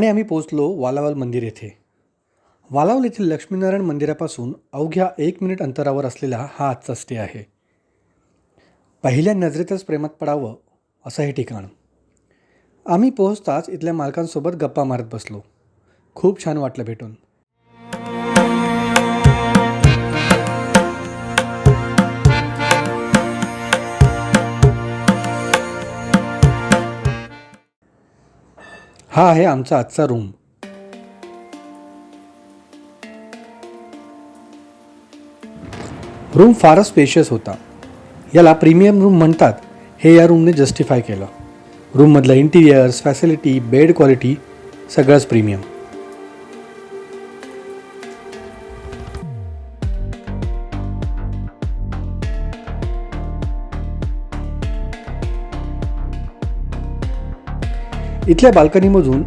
आणि आम्ही पोचलो वालावल मंदिर येथे. वालावल येथील लक्ष्मीनारायण मंदिरापासून अवघ्या एक मिनिट अंतरावर असलेला हा आजचा स्टे आहे. पहिल्या नजरेतच प्रेमात पडावं असं हे ठिकाण. आम्ही पोहोचताच इथल्या मालकांसोबत गप्पा मारत बसलो. खूप छान वाटलं भेटून. हा आहे आमचा आजचा रूम रूम फारच स्पेशियस होता. याला प्रीमियम रूम म्हणतात हे या रूमने जस्टिफाय केलं. रूममधलं इंटिरियर्स फॅसिलिटी बेड क्वालिटी सगळंच प्रीमियम इथल्या बाल्कनीमधून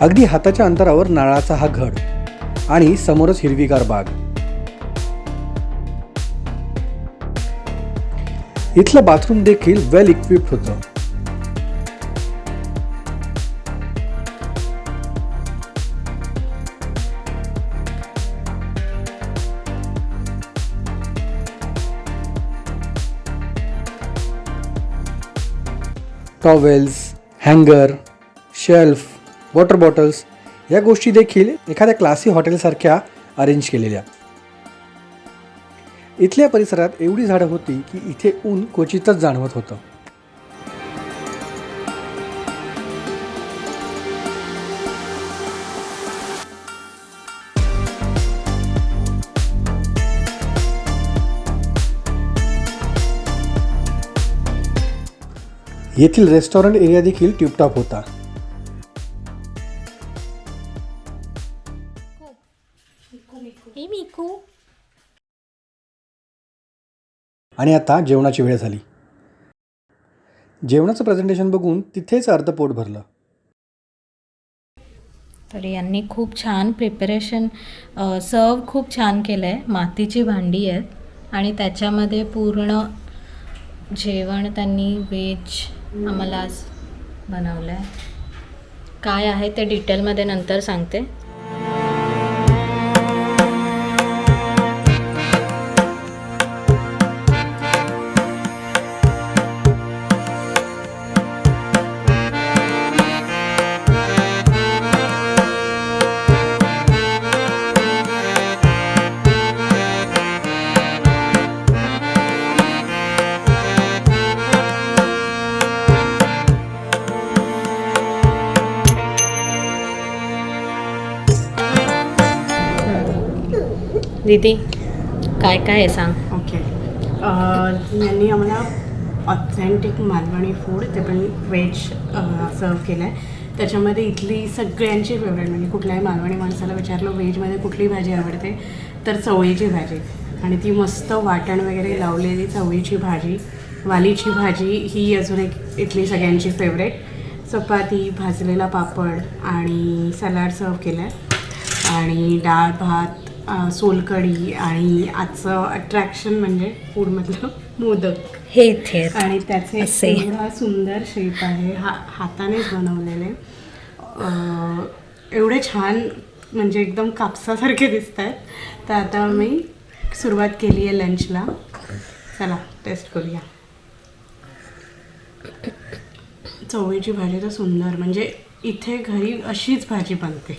अगदी हाताच्या अंतरावर नाळाचा हा घड आणि समोरच हिरवीगार बाग. इथलं बाथरूम देखील वेल इक्विप्ड होतं. टॉवेल्स हँगर शेल्फ वॉटर बॉटल्स या गोष्टी देखील एखाद्या क्लासी हॉटेलसारख्या अरेंज केलेल्या. इथल्या परिसरात एवढी झाडं होती की इथे ऊन क्वचितच जाणवत होतं. येथील रेस्टॉरंट एरिया देखील टिपटॉप होता. मिकू आणि आता जेवणाची वेळ झाली. जेवणाचं प्रेझेंटेशन बघून तिथेच अर्ध पोट भरलं. तर यांनी खूप छान प्रिपरेशन सर्व खूप छान केलं आहे मातीची भांडी आहेत आणि त्याच्यामध्ये पूर्ण जेवण त्यांनी व्हेज आम्हाला आज बनवलं आहे काय आहे ते डिटेलमध्ये नंतर सांगते. दीदी काय काय आहे सांग. ओके यांनी आम्हाला ऑथेंटिक मालवणी फूड ते पण व्हेज सर्व केलं आहे त्याच्यामध्ये इथली सगळ्यांची फेवरेट म्हणजे कुठल्याही मालवणी माणसाला विचारलं व्हेजमध्ये कुठली भाजी आवडते? तर चवळीची भाजी. आणि ती मस्त वाटण वगैरे लावलेली चवळीची भाजी. वालीची भाजी ही अजून एक इथली सगळ्यांची फेवरेट चपाती भाजलेला पापड आणि सलाड सर्व केलं आहे आणि डाळ भात सोलकढी आणि आजचं अट्रॅक्शन म्हणजे फूडमधलं मोदक. हे आहेत. आणि त्याचे. एवढा सुंदर शेप आहे. हा हातानेच बनवलेले. एवढे छान म्हणजे एकदम कापसासारखे दिसत आहेत तर आता मी सुरुवात केली आहे लंचला चला टेस्ट करूया. चवळीची भाजी तर सुंदर. म्हणजे इथे घरी अशीच भाजी बनते.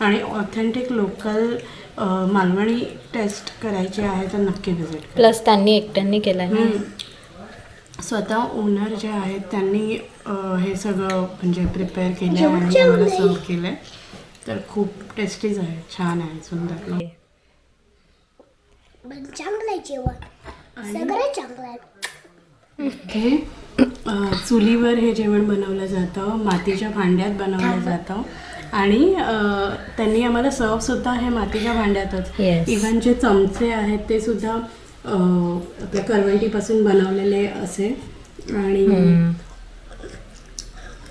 आणि ऑथेंटिक लोकल मालवणी टेस्ट करायची आहे तर नक्की व्हिजिट प्लस त्यांनी एकट्यांनी केलं स्वतः ओनर जे आहेत त्यांनी हे सगळं म्हणजे प्रिपेअर केलं आहे आणि आम्हाला सर्व केलं आहे तर खूप टेस्टीज आहे. छान आहे सुंदर. चांगलं आहे जेवण. सगळं चांगलं आहे. हे अ, चुलीवर हे जेवण बनवलं जातं मातीच्या भांड्यात बनवलं जातं. आणि त्यांनी आम्हाला सर्व सुद्धा हे मातीच्या भांड्यातच. इव्हन जे चमचे आहेत ते सुद्धा आपल्या करवंटीपासून बनवलेले असे. आणि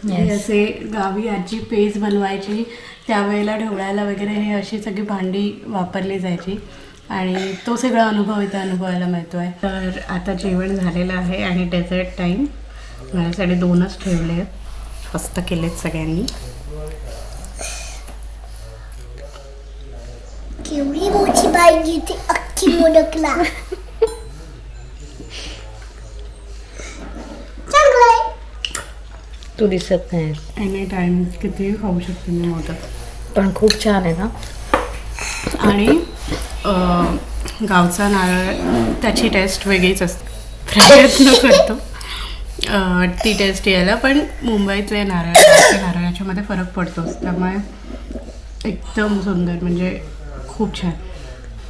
हे असे गावी आजी पेज बनवायची त्यावेळेला ढवळायला वगैरे हे अशी सगळी भांडी वापरली जायची. आणि तो सगळा अनुभव इथं अनुभवायला मिळतो आहे तर आता जेवण झालेलं आहे आणि डेझर्ट टाईम माझ्यासाठी दोनच ठेवले आहेत. मस्त केलेत सगळ्यांनी. केवढी मोठी पाहिजे ती अख्खी मोदकला चांगलंय तू दिसत नाही एनी टाइम कितीही खाऊ शकते मी मोदक पण खूप छान आहे ना आणि अं, गावचा नारळ त्याची टेस्ट वेगळीच असते प्रयत्न करतो अं, ती टेस्ट यायला पण मुंबईतले नारळ गावचे नारळ याच्यामध्ये फरक पडतोच त्यामुळे एकदम सुंदर. म्हणजे खूप छान.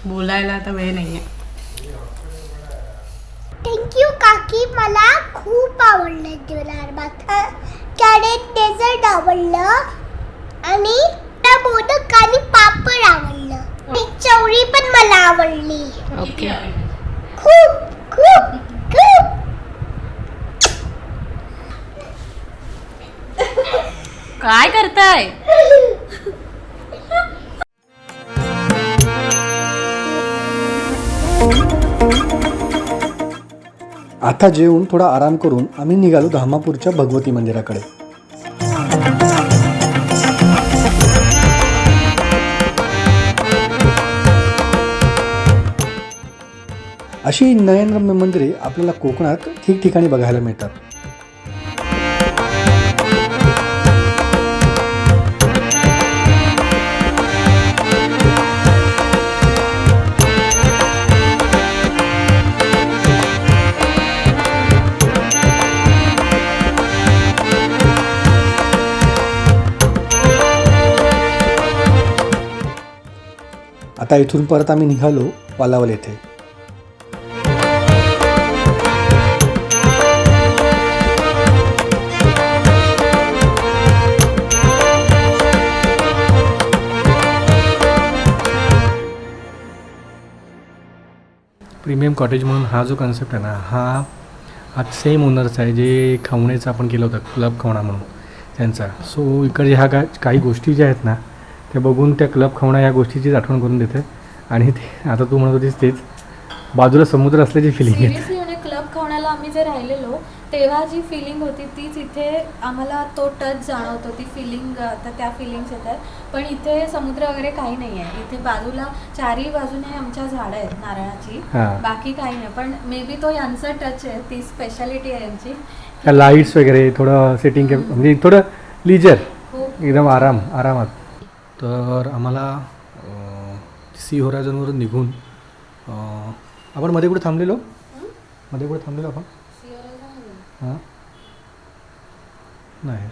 बोलायला आता वेळ नाही आहे थँक्यू काकी. मला खूप आवडलं जेवणार भात कॅरेट डेझर्ट आवडलं आणि त्या मोदक आणि पापड आवडलं. आणि चवळी पण मला आवडली. ओके. खूप खूप खूप. काय करताय? आता जेवून थोडा आराम करून आम्ही निघालो धामापूरच्या भगवती मंदिराकडे. अशी नयनरम्य मंदिरे आपल्याला कोकणात ठिकठिकाणी बघायला मिळतात. आता इथून परत आम्ही निघालो वालावल येथे. प्रीमियम कॉटेज म्हणून हा जो कन्सेप्ट आहे ना हा आज सेम ओनरचा आहे जे खवणेचा आपण केलं होतं क्लब खवणा म्हणून त्यांचा. सो इकडे ह्या का काही गोष्टी ज्या आहेत ना त्या बघून त्या क्लब खवणा या गोष्टीचीच आठवण करून देते आणि ते आता तू म्हणत होतीस तेच. बाजूला समुद्र असल्याची फिलिंग येते सिरियसली म्हणजे क्लब खावण्याला आम्ही जे राहिलेलो तेव्हा जी फिलिंग होती तीच इथे आम्हाला तो टच जाणवतो ती फिलिंग आता त्या फिलिंग्स येतात पण इथे समुद्र वगैरे काही नाही आहे. इथे बाजूला चारही बाजूने आमच्या झाडं आहेत नारळाची. हां. बाकी काही नाही. पण मे बी तो यांचा टच आहे ती स्पेशालिटी आहे यांची त्या लाईट्स वगैरे थोडं सेटिंग म्हणजे थोडं लिजर खूप एकदम आराम आरामात. तर आम्हाला सी होरायझनवरून निघून आपण मध्ये कुठे थांबलेलो? मध्ये कुठे थांबलेलो आपण? हां? नाही.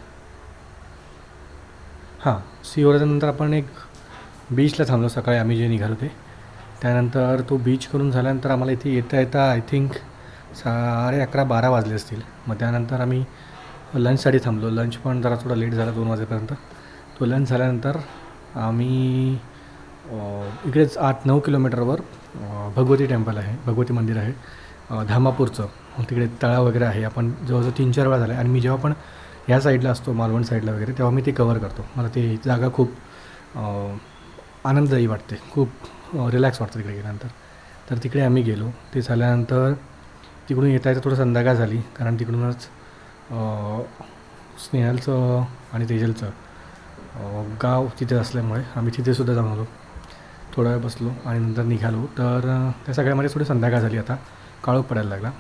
हां सी होरायझननंतर आपण एक बीचला थांबलो सकाळी आम्ही जे निघालो ते. त्यानंतर तो बीच करून झाल्यानंतर आम्हाला इथे येता येता आय थिंक साडे अकरा बारा वाजले असतील. मग त्यानंतर आम्ही लंचसाठी थांबलो. लंच पण जरा थोडा लेट झाला दोन वाजेपर्यंत. तो लंच झाल्यानंतर आम्ही इकडेच आठ नऊ किलोमीटरवर भगवती टेम्पल आहे भगवती मंदिर आहे धामापूरचं. तिकडे तळाव वगैरे आहे. आपण जवळजवळ तीन चार वेळा झाला. आणि मी जेव्हा पण ह्या साईडला असतो मालवण साईडला वगैरे तेव्हा मी ते कवर करतो. मला ते जागा खूप आनंददायी वाटते. खूप रिलॅक्स वाटतं तिकडे गेल्यानंतर. तर तिकडे आम्ही गेलो. ते झाल्यानंतर तिकडून येता येता थोडं संध्याकाळ झाली. कारण तिकडूनच स्नेहलचं आणि तेजलचं गाव तिथे असल्यामुळे आम्ही तिथेसुद्धा जाऊन आलो. थोडा वेळ बसलो आणि नंतर निघालो. तर त्या सगळ्यामध्ये थोडी संध्याकाळ झाली आता. काळोख पडायला लागला.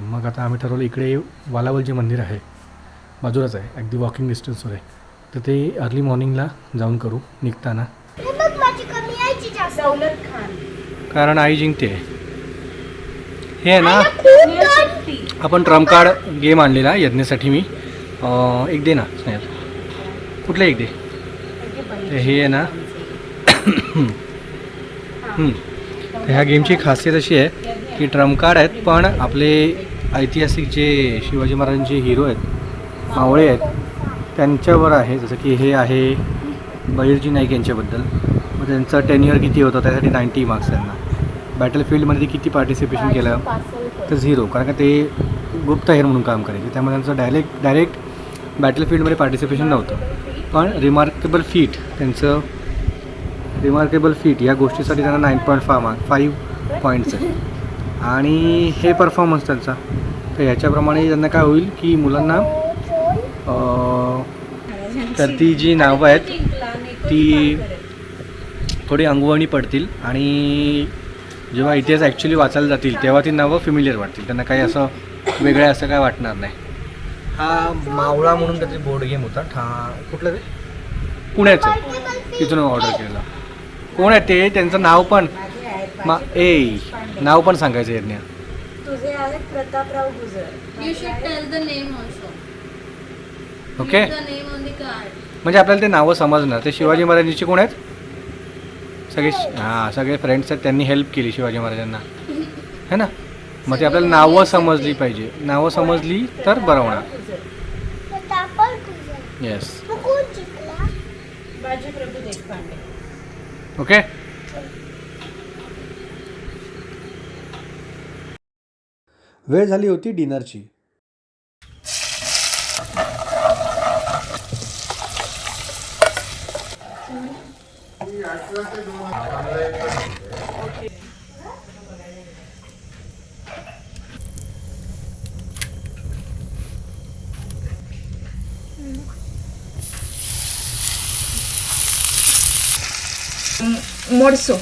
मग आता आम्ही ठरवलं इकडे वालावल जे मंदिर आहे बाजूलाच आहे. अगदी वॉकिंग डिस्टन्सवर आहे. तर ते अर्ली मॉर्निंगला जाऊन करू निघताना. हे बघ माझी कमी यायची जास्त. दौलत खान. कारण आई जिंकते. हे आहे ना आपण ट्रम्प कार्ड गेम आणलेला यज्ञासाठी मी. एक दे ना स्नेहल. कुठलं एक दे? हे आहे ना. ह्या गेमची खासियत अशी आहे की ट्रम्प कार्ड आहेत पण आपले ऐतिहासिक जे शिवाजी महाराजांचे हिरो आहेत मावळे आहेत त्यांच्यावर आहे. जसं की हे आहे बहिर्जी नाईक यांच्याबद्दल. मग त्यांचं टेन्युअर किती होतं? त्यासाठी नाईन्टी मार्क्स त्यांना बॅटल फील्डमध्ये किती पार्टिसिपेशन केलं? तर झिरो कारण का ते गुप्तहेर म्हणून काम करायचे. त्यामुळे त्यांचं डायरेक्ट डायरेक्ट बॅटलफील्डमध्ये पार्टिसिपेशन नव्हतं. पण रिमार्केबल फीट त्यांचं रिमार्केबल फीट या गोष्टीसाठी त्यांना nine point five mark five points आहे. आणि हे परफॉर्मन्स त्यांचा. तर ह्याच्याप्रमाणे त्यांना काय होईल की मुलांना तर ती जी नावं आहेत ती थोडी अंगवणी पडतील आणि जेव्हा इतिहास ॲक्च्युली वाचायला जातील तेव्हा ती नावं फिमिलियर वाटतील. त्यांना काही असं वेगळं असं काय वाटणार नाही. हा मावळा म्हणून काहीतरी बोर्ड गेम होता. ठा कुठलं ते? पुण्याचं. तिथून ऑर्डर केलेला कोण आहे ते? त्यांचं नाव पण मा ए नाव पण सांगायचं यांनी. तुझे आहेत Prataprao Gujar. You should tell the name also okay म्हणजे आपल्याला ते नावं समजणार. ते शिवाजी महाराजांचे कोण आहेत? सगळे हां. सगळे फ्रेंड्स आहेत. त्यांनी हेल्प केली शिवाजी महाराजांना. है ना? मग ते आपल्याला नावं समजली पाहिजे. नावं समजली तर बरं होणार. येस ओके वेळ झाली होती डिनरची. मोडसो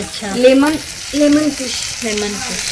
अच्छा lemon lemon fish lemon fish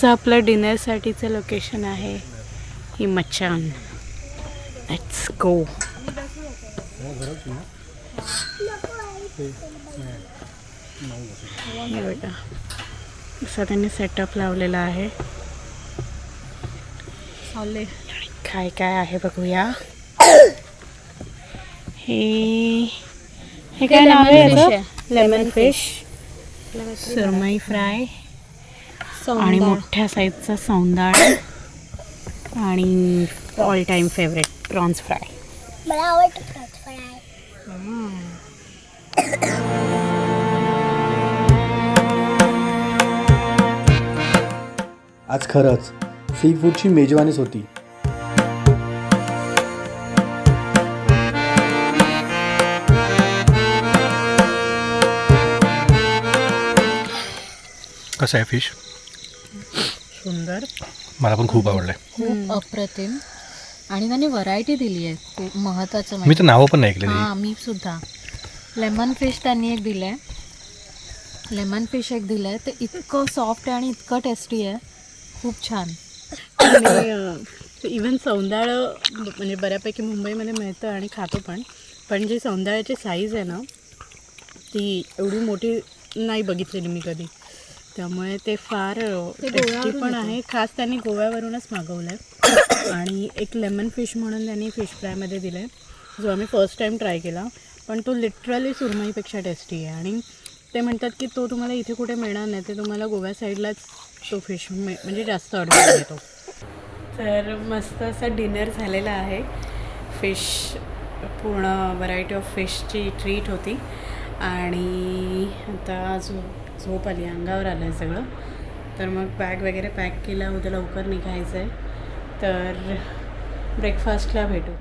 आजचं आपलं डिनरसाठीचं लोकेशन आहे हिमचान लेट्स गो हे बघा. असा त्यांनी सेटअप लावलेला आहे. काय काय आहे बघूया. हे हे काय नाव आहे लेमन फिश सुरमई फ्राय. आणि मोठ्या साईजचा सौंदाळ आणि all time favourite prawns fry मला आवडतं फ्राय फ्राय आज खरंच सी फूडची मेजवानीच होती. कसं आहे फिश सुंदर. मला पण खूप आवडलं खूप अप्रतिम. आणि त्यांनी व्हरायटी दिली आहे. खूप महत्त्वाचं मी म्हणजे तर नावं पण हां मी सुद्धा. लेमन फिश त्यांनी एक दिलं आहे लेमन फिश एक दिलं आहे ते इतकं सॉफ्ट आहे आणि इतकं टेस्टी आहे. खूप छान. आणि इवन सौंदाळ म्हणजे बऱ्यापैकी मुंबईमध्ये मिळतं आणि खातो पण. पण जी सौंदाळ्याची साईज आहे ना ती एवढी मोठी नाही बघितलेली मी कधी. त्यामुळे ते फार टेस्टी पण. आहे. खास त्यांनी गोव्यावरूनच मागवलं आहे आणि एक लेमन फिश म्हणून त्यांनी फिश फ्रायमध्ये दिलं आहे जो आम्ही फर्स्ट टाईम ट्राय केला. पण तो लिटरली सुरमईपेक्षा टेस्टी आहे. आणि ते म्हणतात की तो तुम्हाला इथे कुठे मिळणार नाही. ते तुम्हाला गोव्या साईडलाच तो फिश म्हणजे जास्त आढळून येतो तर मस्त असा डिनर झालेला आहे. फिश पूर्ण व्हरायटी ऑफ फिशची ट्रीट होती. आणि आता झो झोप आली अंगावर आलं आहे सगळं. तर मग बॅग वगैरे पॅक केला उद्या लवकर निघायचं आहे तर ब्रेकफास्टला भेटू.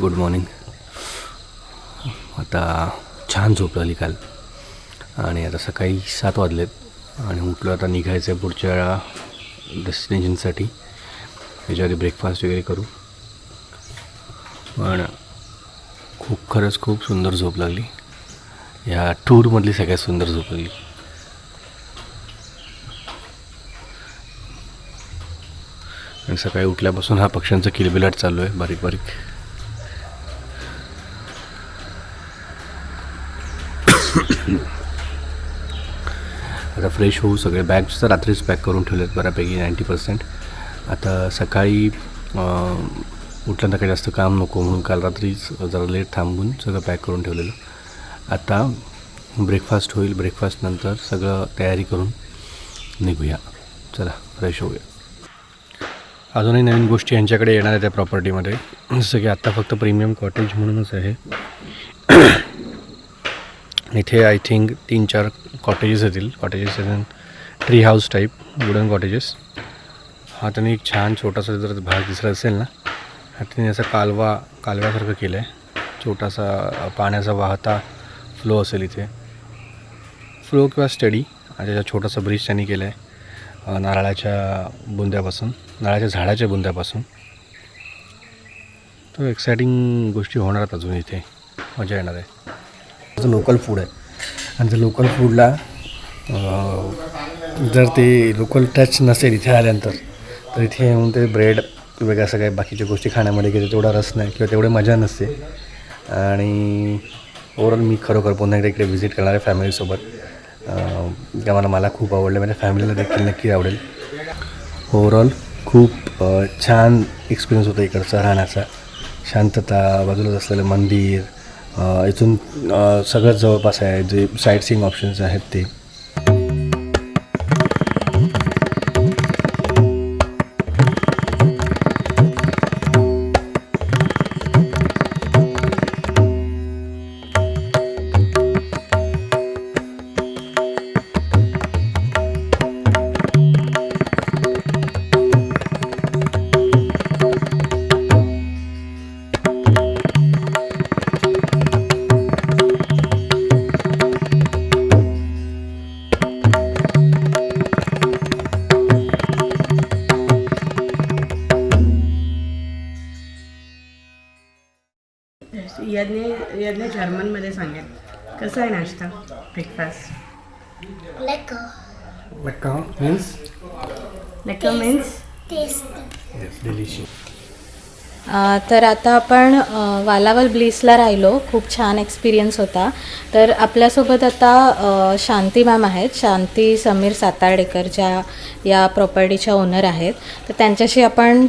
गुड मॉर्निंग आता छान झोप लागली काल. आणि आता सकाळी सात वाजलेत. आणि उठलो आता निघायचं आहे पुढच्या डेस्टिनेशनसाठी याच्या आधी ब्रेकफास्ट वगैरे करू. पण खूप खरंच खूप सुंदर झोप लागली. या टूरमधली सगळ्यात सुंदर झोप लागली. आणि सकाळी उठल्यापासून हा पक्ष्यांचा किलबिलाट चालू आहे बारीक बारीक. आता फ्रेश होऊ सगळे बॅग्स तर रात्रीच पॅक करून ठेवलेत बऱ्यापैकी नाईंटी पर्सेंट आता सकाळी उठल्यानंतर काही जास्त काम नको म्हणून काल रात्रीच जरा लेट थांबून सगळं पॅक करून ठेवलेलं. आता ब्रेकफास्ट होईल ब्रेकफास्टनंतर सगळं तयारी करून निघूया. चला फ्रेश होऊया. अजूनही नवीन गोष्टी यांच्याकडे येणार आहेत त्या प्रॉपर्टीमध्ये जसं की आत्ता फक्त प्रीमियम कॉटेज म्हणूनच आहे. इथे आय थिंक तीन चार कॉटेजेस येतील. Cottages tree house type wooden cottages हा त्यांनी एक छान छोटासा जर भाग दिसला असेल ना हा त्यांनी असं कालवा कालव्यासारखं केलं आहे छोटासा पाण्याचा वाहता फ्लो असेल इथे. फ्लो किंवा स्टडी आणि त्याचा छोटासा ब्रिज त्यांनी केला आहे नारळाच्या बुंद्यापासून नारळाच्या झाडाच्या बुंद्यापासून. तो एक्सायटिंग गोष्टी होणार आहेत अजून इथे. मजा येणार आहे. लोकल फूड आहे. आणि त्या लोकल फूडला जर ते लोकल टच नसेल इथे आल्यानंतर तर इथे येऊन ते ब्रेड वेगळ्या सगळ्या बाकीच्या गोष्टी खाण्यामध्ये गेले तेवढा रस नाही किंवा तेवढी मजा नसते. आणि ओवरऑल मी खरोखर पुन्हा एकदा इकडे व्हिजिट करणार आहे फॅमिलीसोबत त्या मला मला खूप आवडलं माझ्या म्हणजे फॅमिलीला देखील नक्की आवडेल. ओवरऑल खूप छान एक्सपिरियन्स होता इकडचा राहण्याचा. शांतता बाजूलाच असलेलं मंदिर इथून सगळं सगळंच जवळपास आहे जे साईट सीईंग ऑप्शन्स आहेत ते. आहे नाश्ता ब्रेकफास्ट लेकर मीन्स लेकर मीन्स टेस्ट डिलिशियस अ, तर आता आपण वालावल ब्लिसला राहिलो. खूप छान एक्सपिरियन्स होता. तर आपल्यासोबत आता शांती मॅम आहेत. शांती समीर सातार्डेकर ज्या या प्रॉपर्टीच्या ओनर आहेत. तर त्यांच्याशी आपण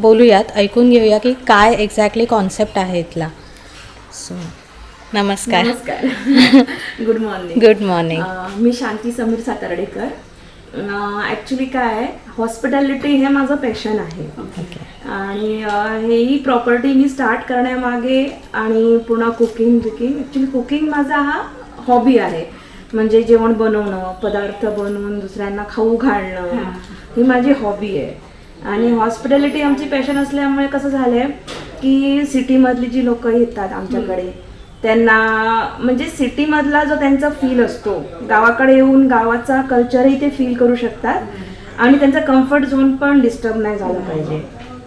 बोलूयात. ऐकून घेऊया की काय एक्झॅक्टली कॉन्सेप्ट आहे इथला. सो नमस्कार. नमस्कार. गुड मॉर्निंग गुड मॉर्निंग मी शांती समीर सातार्डेकर. ॲक्च्युली काय आहे हॉस्पिटॅलिटी हे माझं पॅशन आहे. आणि अं, हेही प्रॉपर्टी मी स्टार्ट करण्यामागे आणि पुन्हा कुकिंग बिकिंग ॲक्च्युली कुकिंग माझा हा हॉबी आहे. म्हणजे जेवण बनवणं पदार्थ बनवून दुसऱ्यांना खाऊ घालणं ही. माझी हॉबी आहे. आणि हॉस्पिटॅलिटी आमची पॅशन असल्यामुळे कसं झालंय की सिटीमधली जी लोक येतात आमच्याकडे त्यांना म्हणजे सिटीमधला जो त्यांचा फील असतो गावाकडे येऊन गावाचा कल्चरही ते फील करू शकतात आणि त्यांचा कम्फर्ट झोन पण डिस्टर्ब नाही झाला पाहिजे.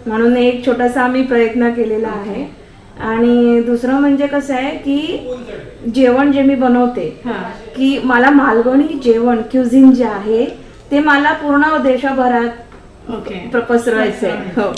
म्हणून एक छोटासा आम्ही प्रयत्न केलेला आहे. आणि दुसरं म्हणजे कसं आहे की जेवण जे मी बनवते की मला मालवणी जेवण क्युझिन जे आहे ते मला पूर्ण देशभरात ओके प्र- पसरवायचंय हो.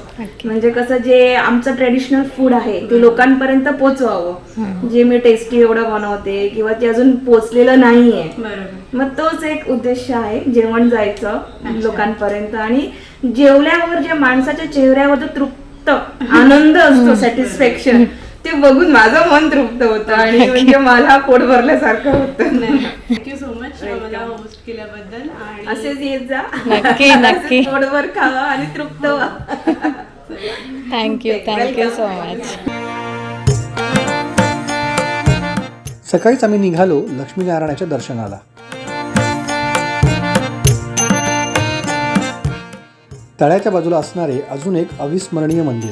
म्हणजे कसं जे आमचं ट्रेडिशनल फूड आहे ते लोकांपर्यंत पोचवावं. जे मी टेस्टी एवढं बनवते किंवा ते अजून पोचलेलं नाहीये. बरोबर. मग तोच एक उद्देश आहे जेवण जायचं लोकांपर्यंत. आणि जेवल्यावर जे माणसाच्या चेहऱ्यावर जो तृप्त आनंद असतो सॅटिस्फॅक्शन ते बघून माझं मन तृप्त होतं आणि म्हणजे मला पोट भरल्यासारखं होतं. थँक्यू सो मच मला होस्ट केल्याबद्दल असेच येत जा. नक्की नक्की. पोटभर खावा आणि तृप्त व्हा. थँक्यू थँक्यू सो मच सकाळीच आम्ही निघालो लक्ष्मीनारायणाच्या दर्शनाला. तळ्याच्या बाजूला असणारे अजून एक अविस्मरणीय मंदिर.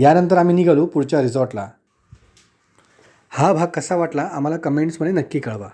यानंतर आम्ही निघालो पुढच्या रिसॉर्टला. हा भाग कसा वाटला आम्हाला कमेंट्समध्ये नक्की कळवा.